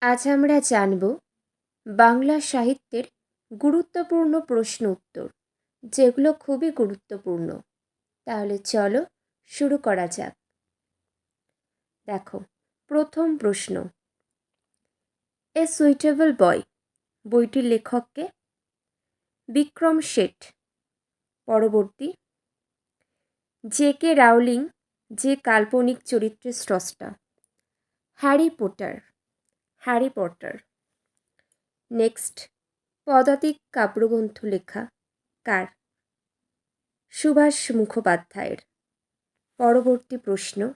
আজ আমরা জানব বাংলা সাহিত্যের গুরুত্বপূর্ণ প্রশ্ন উত্তর, যেগুলো খুবই গুরুত্বপূর্ণ। তাহলে চলো শুরু করা যাক। দেখো, প্রথম প্রশ্ন। এ সুইটেবল বয় বইটির লেখককে বিক্রম শেঠ। পরবর্তী। জে কে রাউলিং, যে কাল্পনিক চরিত্রের স্রষ্টা। Harry Potter. Harry Potter. Next, Padatik কাব্যগ্রন্থ লেখা কার? সুভাষ মুখোপাধ্যায়ের। পরবর্তী প্রশ্ন,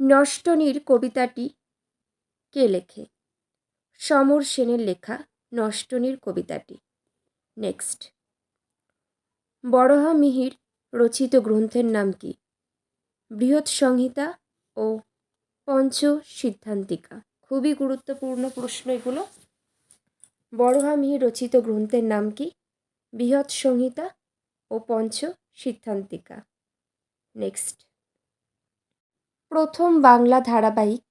নষ্টনীর কবিতাটি কে লেখে? সমর সেনের লেখা নষ্টনীর কবিতাটি। নেক্সট, বড়হা মিহির রচিত গ্রন্থের নাম কি? বৃহৎ সংহিতা ও পঞ্চ সিদ্ধান্তিকা খুবই গুরুত্বপূর্ণ প্রশ্ন এগুলো। বড়হা মিহির রচিত গ্রন্থের নাম কি? বৃহৎ সংহিতা ও পঞ্চ সিদ্ধান্তিকা। নেক্সট প্রথম বাংলা ধারাবাহিক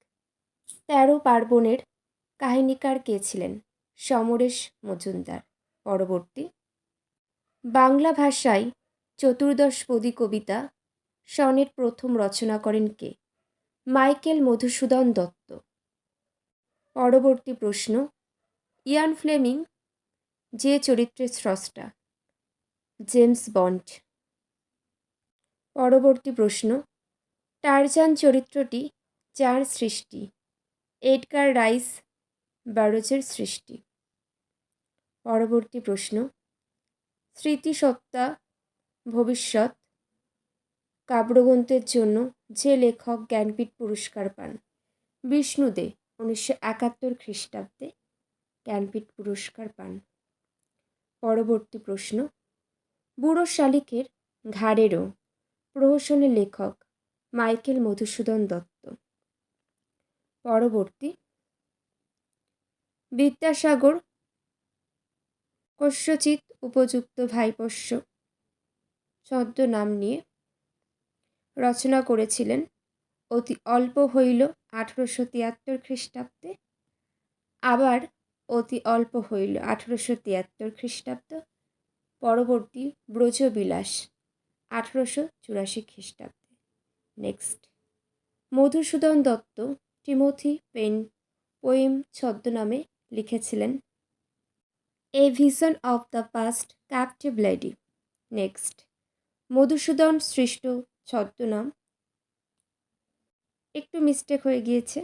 তেরো পার্বণের কাহিনীকার কে ছিলেন? সমরেশ মজুমদার। পরবর্তী। বাংলা ভাষায় চতুর্দশপদী কবিতা সনের প্রথম রচনা করেন কে? মাইকেল মধুসূদন দত্ত। পরবর্তী প্রশ্ন। ইয়ান ফ্লেমিং, যে চরিত্রের স্রষ্টা, জেমস বন্ড। পরবর্তী প্রশ্ন, টারজান চরিত্রটি যার সৃষ্টি? এডগার রাইস ব্যারোজের সৃষ্টি। পরবর্তী প্রশ্ন স্মৃতিসত্তা ভবিষ্যৎ, কাব্যগ্রন্থের জন্য যে লেখক জ্ঞানপীঠ পুরস্কার পান বিষ্ণুদে উনিশশো একাত্তর খ্রিস্টাব্দে জ্ঞানপীঠ পুরস্কার পান। পরবর্তী প্রশ্ন, বুড়ো শালিকের ঘাড়েরও প্রহসনের লেখক মাইকেল মধুসূদন দত্ত। পরবর্তী, বিদ্যাসাগর কস্যচিৎ উপযুক্ত ভাইপোষ্য ছদ্ম নাম নিয়ে রচনা করেছিলেন, অতি অল্প হইল আঠেরোশো তিয়াত্তর খ্রিস্টাব্দে? আবার অতি অল্প হইল আঠেরোশো তিয়াত্তর খ্রিস্টাব্দ, পরবর্তী ব্রজবিলাস, আঠেরোশো চুরাশি খ্রিস্টাব্দে। Next Madhusudan Dutta, Timothy Penpoem ছদ্মনামে লিখেছিলেন, a vision of the past captive lady. Next Madhusudan সৃষ্ট ছদ্মনাম একটু মিস্টেক হয়ে গিয়েছে।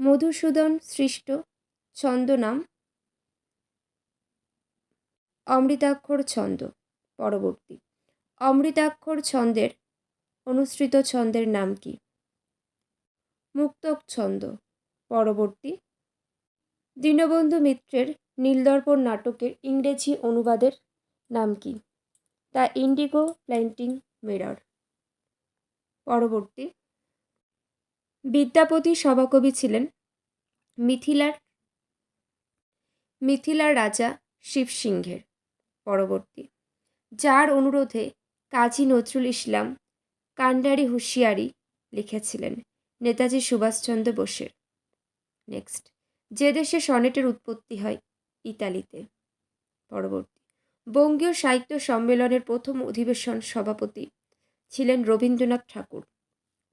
মধুসূদন সৃষ্ট ছন্দনাম অমৃতাক্ষর ছন্দ, পরবর্তী। অমৃতাক্ষর ছন্দের অনুসৃত ছন্দের নাম কি? মুক্তক ছন্দ, পরবর্তী। দীনবন্ধু মিত্রের নীলদর্পণ নাটকের ইংরেজি অনুবাদের নাম কি? দ্য ইন্ডিগো প্ল্যান্টিং মিরর, পরবর্তী। বিদ্যাপতি সভাকবি ছিলেন মিথিলার মিথিলার রাজা শিবসিংহের পরবর্তী। যার অনুরোধে কাজী নজরুল ইসলাম কান্ডারি হুঁশিয়ারি লিখেছিলেন নেতাজি সুভাষচন্দ্র বোসের। নেক্সট। যে দেশে সনেটের উৎপত্তি হয় ইতালিতে। পরবর্তী। বঙ্গীয় সাহিত্য সম্মেলনের প্রথম অধিবেশন সভাপতি ছিলেন রবীন্দ্রনাথ ঠাকুর।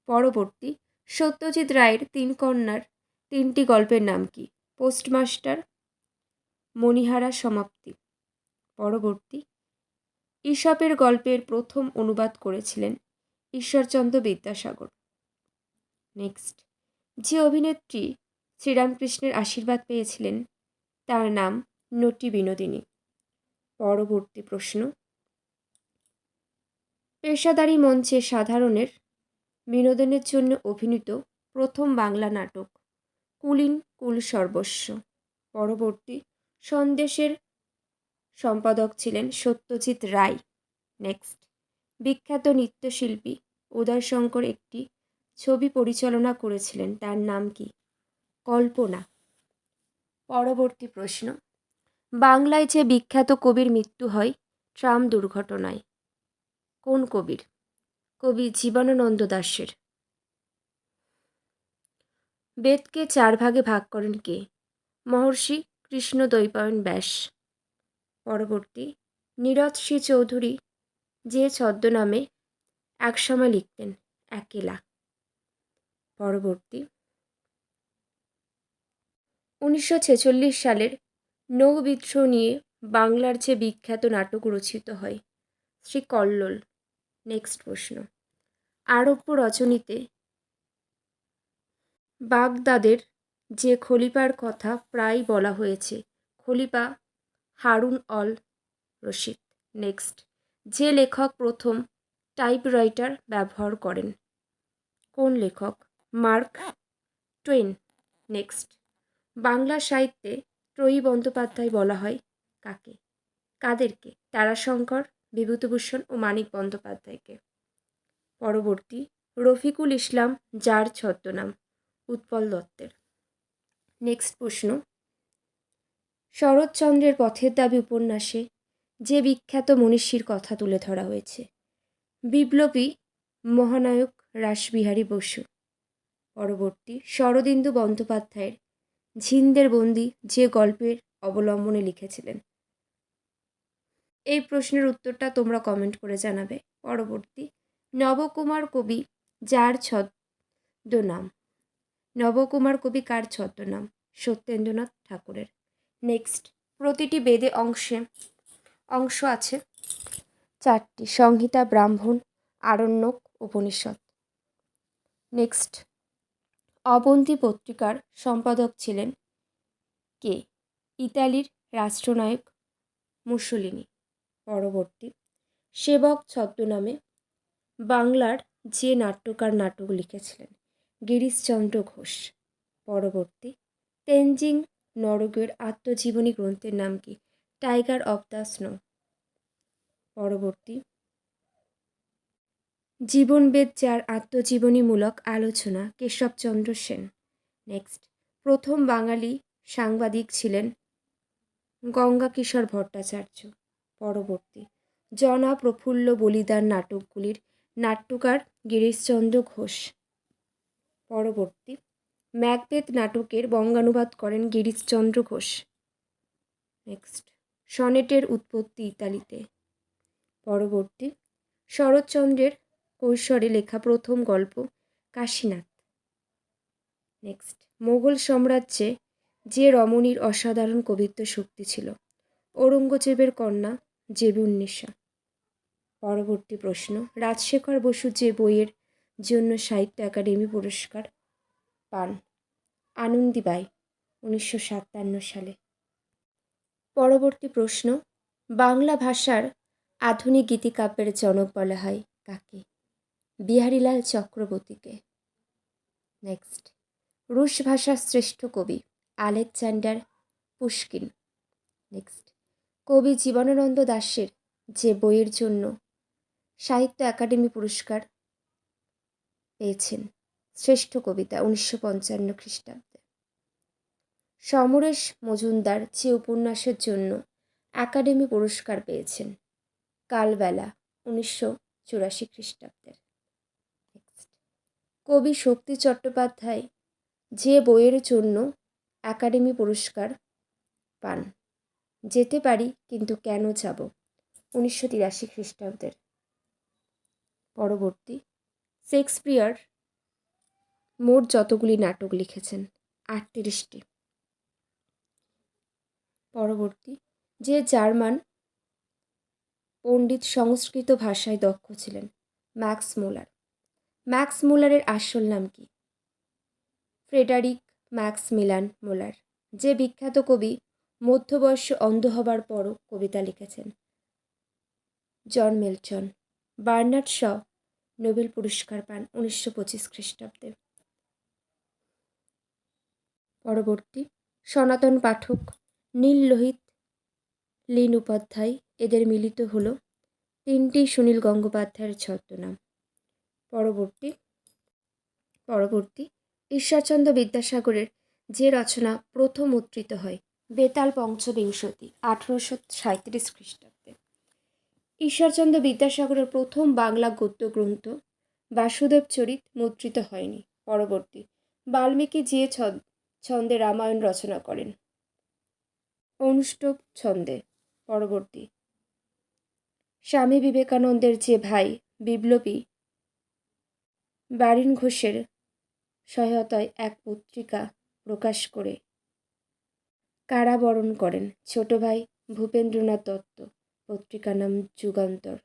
পরবর্তী সত্যজিৎ রায়ের তিন কন্যার তিনটি গল্পের নাম কি? পোস্টমাস্টার, মণিহারা সমাপ্তি। পরবর্তী। ঈশপের গল্পের প্রথম অনুবাদ করেছিলেন ঈশ্বরচন্দ্র বিদ্যাসাগর। নেক্সট। যে অভিনেত্রী শ্রীরামকৃষ্ণের আশীর্বাদ পেয়েছিলেন, তার নাম নটি বিনোদিনী। পরবর্তী প্রশ্ন। পেশাদারি মঞ্চে সাধারণের বিনোদনের জন্য অভিনীত প্রথম বাংলা নাটক, কুলিন কুল সর্বস্ব। পরবর্তী সন্দেশের সম্পাদক ছিলেন সত্যজিৎ রায়। নেক্সট। বিখ্যাত নৃত্যশিল্পী উদয়শঙ্কর একটি ছবি পরিচালনা করেছিলেন, তার নাম কি? কল্পনা। পরবর্তী প্রশ্ন। বাংলায় যে বিখ্যাত কবির মৃত্যু হয়, ট্রাম দুর্ঘটনায়, কোন কবির? কবি জীবনানন্দ দাশের। বেদকে চার ভাগে ভাগ করেন কে? মহর্ষি কৃষ্ণ দ্বৈপায়ন ব্যাস। পরবর্তী, নীরদ শ্রী চৌধুরী যে ছদ্মনামে একসময় লিখতেন, একেলা। পরবর্তী, উনিশশো ছেচল্লিশ সালের নৌ বিদ্রোহ নিয়ে বাংলার যে বিখ্যাত নাটক রচিত হয় শ্রী কল্লোল নেক্সট প্রশ্ন। আরব্য রচনীতে। বাগদাদের যে খলিফার কথা প্রায় বলা হয়েছে, Khalifa Harun al Rashid. Next. যে লেখক প্রথম টাইপরাইটার ব্যবহার করেন। কোন লেখক? Mark Twain. নেক্সট। বাংলা সাহিত্যে ত্রয়ী বন্দ্যোপাধ্যায় বলা হয় কাকে? কাদেরকে? তারাশঙ্কর, বিভূতিভূষণ ও মানিক বন্দ্যোপাধ্যায়কে। পরবর্তী রফিকুল ইসলাম, যার ছদ্মনাম উৎপল দত্তের। নেক্সট প্রশ্ন। শরৎচন্দ্রের পথের দাবি উপন্যাসে যে বিখ্যাত মনীষীর কথা তুলে ধরা হয়েছে, বিপ্লবী মহানায়ক রাসবিহারী বসু। পরবর্তী শরদিন্দু বন্দ্যোপাধ্যায়ের ঝিন্দের বন্দি যে গল্পের অবলম্বনে লিখেছিলেন। এই প্রশ্নের উত্তরটা তোমরা কমেন্ট করে জানাবে। পরবর্তী নবকুমার কবি যার ছদ্মনাম নবকুমার কবি কার ছদ্মনাম? সত্যেন্দ্রনাথ ঠাকুরের। নেক্সট প্রতিটি বেদে অংশে অংশ আছে চারটি। সংহিতা, ব্রাহ্মণ, আরণ্যক, উপনিষদ। নেক্সট অবন্তী পত্রিকার সম্পাদক ছিলেন কে? ইতালির রাষ্ট্রনায়ক মুসলিনি। পরবর্তী, সেবক ছদ্মনামে বাংলার যে নাট্যকার নাটক লিখেছিলেন, গিরিশচন্দ্র ঘোষ। পরবর্তী, তেনজিং নরগের আত্মজীবনী গ্রন্থের নাম কি? Tiger of the snow. পরবর্তী, জীবনবেদ যার আত্মজীবনীমূলক আলোচনা কেশবচন্দ্র সেন। নেক্সট, প্রথম বাঙালি সাংবাদিক ছিলেন গঙ্গা কিশোর ভট্টাচার্য। পরবর্তী জনা প্রফুল্ল বলিদান নাটকগুলির নাট্যকার গিরিশচন্দ্র ঘোষ। পরবর্তী, ম্যাকবেথ নাটকের বঙ্গানুবাদ করেন গিরিশচন্দ্র ঘোষ। নেক্সট, সনেটের উৎপত্তি ইতালিতে। পরবর্তী, শরৎচন্দ্রের কৈশোরে লেখা প্রথম গল্প কাশীনাথ। নেক্সট মোগল সাম্রাজ্যে যে রমণীর অসাধারণ কবিত্ব শক্তি ছিল, ঔরঙ্গজেবের কন্যা জেবুন্নিসা পরবর্তী প্রশ্ন, রাজশেখর বসু যে বইয়ের জন্য সাহিত্য একাডেমি পুরস্কার পান আনন্দীবাই উনিশশো সাতান্ন সালে। পরবর্তী প্রশ্ন, বাংলা ভাষার আধুনিক গীতিকাব্যের জনক বলা হয় কাকে? বিহারীলাল চক্রবর্তীকে। নেক্সট রুশ ভাষার শ্রেষ্ঠ কবি আলেকজান্ডার পুষ্কিন নেক্সট কবি জীবনানন্দ দাশের যে বইয়ের জন্য সাহিত্য একাডেমি পুরস্কার পেয়েছেন। শ্রেষ্ঠ কবিতা উনিশশো পঞ্চান্ন খ্রিস্টাব্দে। সমরেশ মজুমদার যে উপন্যাসের জন্য একাডেমি পুরস্কার পেয়েছেন, কালবেলা উনিশশো চুরাশি খ্রিস্টাব্দের কবি শক্তি চট্টোপাধ্যায় যে বইয়ের জন্য একাডেমি পুরস্কার পান, যেতে পারি কিন্তু কেন যাব? উনিশশো তিরাশি খ্রিস্টাব্দের। পরবর্তী। শেক্সপিয়ার মোট যতগুলি নাটক লিখেছেন, আটত্রিশটি। পরবর্তী, যে জার্মান পণ্ডিত সংস্কৃত ভাষায় দক্ষ ছিলেন, ম্যাক্স মোলার। ম্যাক্স মোলারের আসল নাম কি? ফ্রেডারিক ম্যাক্স মিলান মোলার, যে বিখ্যাত কবি মধ্যবয়স্য অন্ধ হবার পরও কবিতা লিখেছেন। John Milton Bernard Shaw Nobel পুরস্কার পান উনিশশো পঁচিশ খ্রিস্টাব্দে। পরবর্তী, সনাতন পাঠক নীল লোহিত লীন উপাধ্যায়, এদের মিলিত হলো তিনটি সুনীল গঙ্গোপাধ্যায়ের ছদ্মনাম। পরবর্তী পরবর্তী, ঈশ্বরচন্দ্র বিদ্যাসাগরের যে রচনা প্রথম উদ্ধৃত হয় বেতাল পঞ্চবিংশতি আঠেরোশো সাঁত্রিশ খ্রিস্টাব্দে। ঈশ্বরচন্দ্র বিদ্যাসাগরের প্রথম বাংলা গদ্য গ্রন্থ বাসুদেব চরিত মুদ্রিত হয়নি। পরবর্তী, বাল্মীকি যে ছন্দে রামায়ণ রচনা করেন। অনুষ্টব ছন্দে। পরবর্তী, স্বামী বিবেকানন্দের যে ভাই বিপ্লবী বারিন ঘোষের সহায়তায় এক পত্রিকা প্রকাশ করে কারাবরণ করেন ছোট ভাই ভূপেন্দ্রনাথ দত্ত। পত্রিকার নাম যুগান্তর,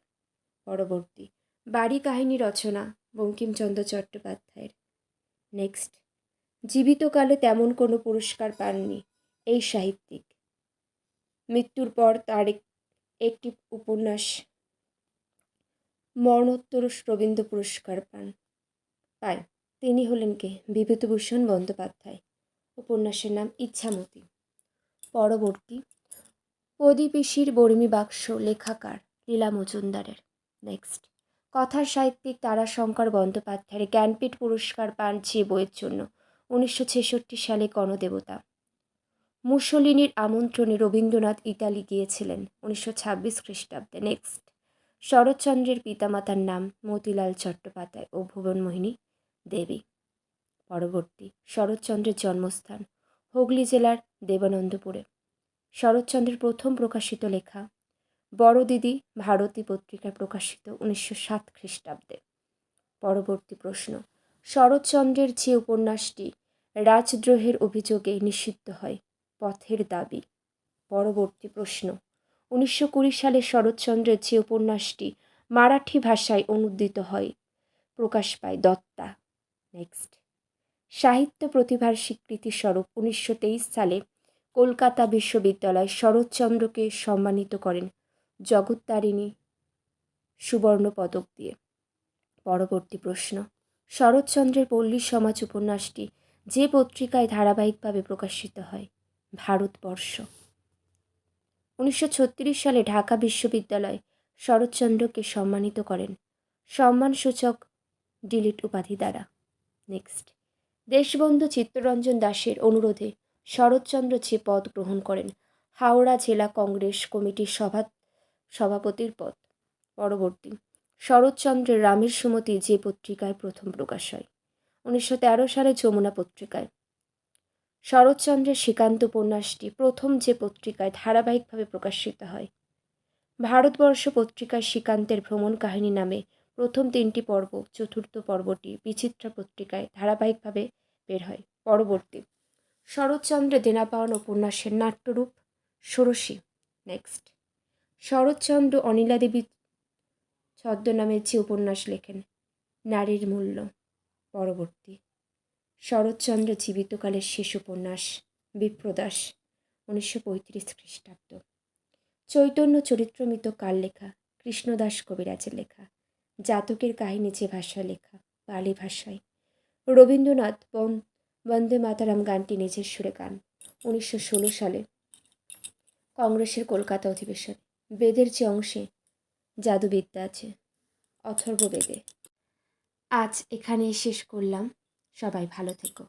পরবর্তী। বাড়ি কাহিনী রচনা, বঙ্কিমচন্দ্র চট্টোপাধ্যায়ের। নেক্সট জীবিতকালে তেমন কোনো পুরস্কার পাননি এই সাহিত্যিক। মৃত্যুর পর তার এক- একটি উপন্যাস, মরণোত্তর রবীন্দ্র পুরস্কার পান পায় তিনি হলেন কে? বিভূতিভূষণ বন্দ্যোপাধ্যায়। উপন্যাসের নাম ইচ্ছামতি। পরবর্তী প্রদীপিসির বর্মী বাক্স লেখাকার লীলা মজুমদারের। নেক্সট কথার সাহিত্যিক তারাশঙ্কর বন্দ্যোপাধ্যায়ের জ্ঞানপীঠ পুরস্কার পান যে বইয়ের জন্য। উনিশশো ছেষট্টি সালে গণদেবতা মুসলিনীর আমন্ত্রণে রবীন্দ্রনাথ ইতালি গিয়েছিলেন উনিশশো ছাব্বিশ খ্রিস্টাব্দে। নেক্সট শরৎচন্দ্রের পিতামাতার নাম মতিলাল চট্টোপাধ্যায় ও ভুবনমোহিনী দেবী। পরবর্তী শরৎচন্দ্রের জন্মস্থান হুগলি জেলার দেবানন্দপুরে। শরৎচন্দ্রের প্রথম প্রকাশিত লেখা, বড় দিদি ভারতী পত্রিকায় প্রকাশিত উনিশশো সাত খ্রিস্টাব্দে। পরবর্তী প্রশ্ন, শরৎচন্দ্রের যে উপন্যাসটি রাজদ্রোহের অভিযোগে নিষিদ্ধ হয়, পথের দাবি? পরবর্তী প্রশ্ন, উনিশশো কুড়ি সালে শরৎচন্দ্রের যে উপন্যাসটি মারাঠি ভাষায় অনুদিত হয়, প্রকাশ পায় দত্তা। নেক্সট সাহিত্য প্রতিভার স্বীকৃতি স্বরূপ উনিশশো তেইশ সালে কলকাতা বিশ্ববিদ্যালয় শরৎচন্দ্রকে সম্মানিত করেন জগত্তারিণী সুবর্ণ পদক দিয়ে। পরবর্তী প্রশ্ন, শরৎচন্দ্রের পল্লী সমাজ উপন্যাসটি যে পত্রিকায় ধারাবাহিকভাবে প্রকাশিত হয়? ভারতবর্ষ। উনিশশো ছত্রিশ সালে ঢাকা বিশ্ববিদ্যালয় শরৎচন্দ্রকে সম্মানিত করেন সম্মানসূচক ডিলিট উপাধি দ্বারা। নেক্সট, দেশবন্ধু চিত্তরঞ্জন দাসের অনুরোধে শরৎচন্দ্র যে পদ গ্রহণ করেন, হাওড়া জেলা কংগ্রেস কমিটির সভা, সভাপতির পদ। পরবর্তী, শরৎচন্দ্রের রামের সুমতি যে পত্রিকায় প্রথম প্রকাশ হয়, উনিশশো তেরো সালে যমুনা পত্রিকায়। শরৎচন্দ্রের শ্রীকান্ত উপন্যাসটি প্রথম যে পত্রিকায় ধারাবাহিকভাবে প্রকাশিত হয়, ভারতবর্ষ পত্রিকায় শ্রীকান্তের ভ্রমণ কাহিনী নামে প্রথম তিনটি পর্ব, চতুর্থ পর্বটি বিচিত্রা পত্রিকায় ধারাবাহিকভাবে বের হয়। পরবর্তী শরৎচন্দ্রের দেনা পাওয়ান উপন্যাসের নাট্যরূপ, ষোড়শী। নেক্সট শরৎচন্দ্র অনিলা দেবী ছদ্মনামে যে উপন্যাস লেখেন, নারীর মূল্য, পরবর্তী। শরৎচন্দ্র জীবিতকালের শেষ উপন্যাস, বিপ্রদাস, উনিশশো পঁয়ত্রিশ খ্রিস্টাব্দ। চৈতন্য চরিত্রমিত কার লেখা কৃষ্ণদাস কবিরাজের লেখা, জাতকের কাহিনী যে ভাষায় লেখা পালি ভাষায়। রবীন্দ্রনাথ বন বন্দে মাতারাম গানটি নিজের সুরে গান, উনিশশো ষোলো সালে। কংগ্রেসের কলকাতা অধিবেশন, বেদের যে অংশে জাদুবিদ্যা আছে, অথর্ব বেদে। আজ এখানেই শেষ করলাম। সবাই ভালো থেকো।